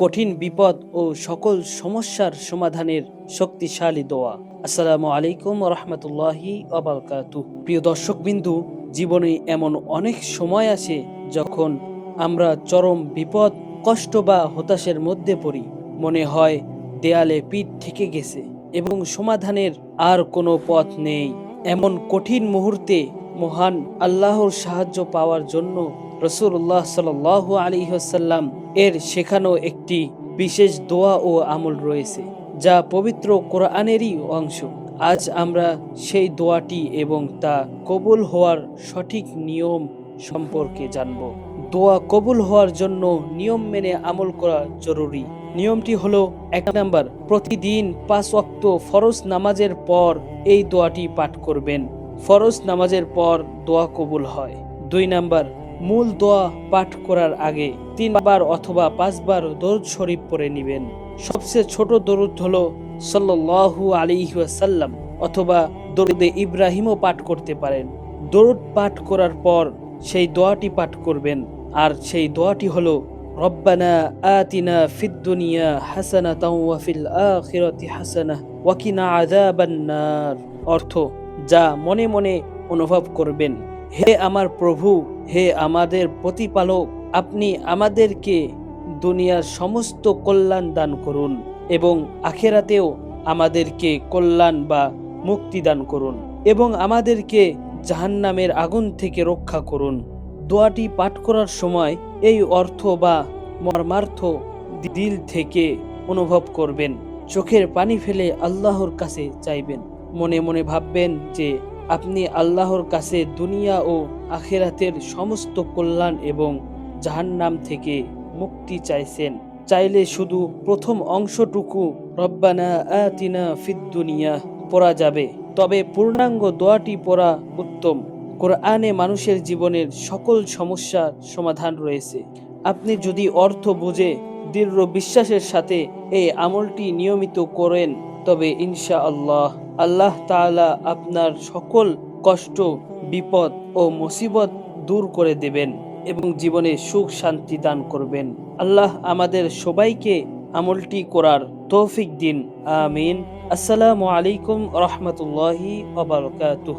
কঠিন বিপদ ও সকল সমস্যার সমাধানের শক্তিশালী দোয়া। আসসালামু আলাইকুম রহমতুল্লাহি অবরকাতু প্রিয় দর্শকবিন্দু, জীবনে এমন অনেক সময় আসে যখন আমরা চরম বিপদ, কষ্ট বা হতাশের মধ্যে পড়ি। মনে হয় দেয়ালে পিঠ থেকে গেছে এবং সমাধানের আর কোনো পথ নেই। এমন কঠিন মুহূর্তে মহান আল্লাহর সাহায্য পাওয়ার জন্য রসুল্লাহ সাল আলী হাসাল্লাম এর শেখানো একটি বিশেষ দোয়া ও আমল রয়েছে, যা পবিত্র কোরআনেরই অংশ। আজ আমরা সেই দোয়াটি এবং তা কবুল হওয়ার সঠিক নিয়ম সম্পর্কে জানব। দোয়া কবুল হওয়ার জন্য নিয়ম মেনে আমল করা জরুরি। নিয়মটি হলো, এক নাম্বার, প্রতিদিন পাঁচ ওয়াক্ত ফরজ নামাজের পর এই দোয়াটি পাঠ করবেন। ফরজ নামাজের পর দোয়া কবুল হয়। দুই নাম্বার মূল দোয়া পাঠ করার আগে তিনবার অথবা পাঁচবার দরুদ শরীফ পড়ে নেবেন। সবচেয়ে ছোট দরুদ হলো সাল্লাল্লাহু আলাইহি ওয়াসাল্লাম অথবা দরুদে ইব্রাহিমও পাঠ করতে পারেন। দরুদ পাঠ করার পর সেই দোয়াটি পাঠ করবেন। আর সেই দোয়াটি হলো, রব্বানা আতিনা ফিদ দুনিয়া হাসানাতাও ওয়া ফিল আখিরাতি হাসানাহ ওয়া কিনা অর্থ, যা মনে মনে অনুভব করবেন। হে আমার প্রভু, হে আমাদের প্রতিপালক, আপনি আমাদেরকে দুনিয়ার সমস্ত কল্যাণ দান করুন এবং আখেরাতেও আমাদেরকে কল্যাণ বা মুক্তি দান করুন এবং আমাদেরকে জাহান্নামের আগুন থেকে রক্ষা করুন। দোয়াটি পাঠ করার সময় এই অর্থ বা মর্মার্থ দিল থেকে অনুভব করবেন। চোখের পানি ফেলে আল্লাহর কাছে চাইবেন। মনে মনে ভাববেন যে আপনি আল্লাহর কাছে দুনিয়া ও আখেরাতের সমস্ত কল্যাণ এবং জাহান্নাম থেকে মুক্তি চাইছেন। চাইলে শুধু প্রথম অংশটুকু রব্বানা আতিনা ফিদ দুনিয়া পড়া যাবে। তবে পূর্ণাঙ্গ দোয়াটি পড়া উত্তম। কোরআনে মানুষের জীবনের সকল সমস্যার সমাধান রয়েছে। আপনি যদি অর্থ বুঝে দৃঢ় বিশ্বাসের সাথে এই আমলটি নিয়মিত করেন তবে ইনশা আল্লাহ আল্লাহ তালা আপনার সকল কষ্ট, বিপদ ও মুসিবত দূর করে দেবেন এবং জীবনে সুখ শান্তি দান করবেন। আল্লাহ আমাদের সবাইকে আমলটি করার তৌফিক দিন। আমিন। আসসালামু আলাইকুম রহমতুল্লাহি ওবরকাতুহ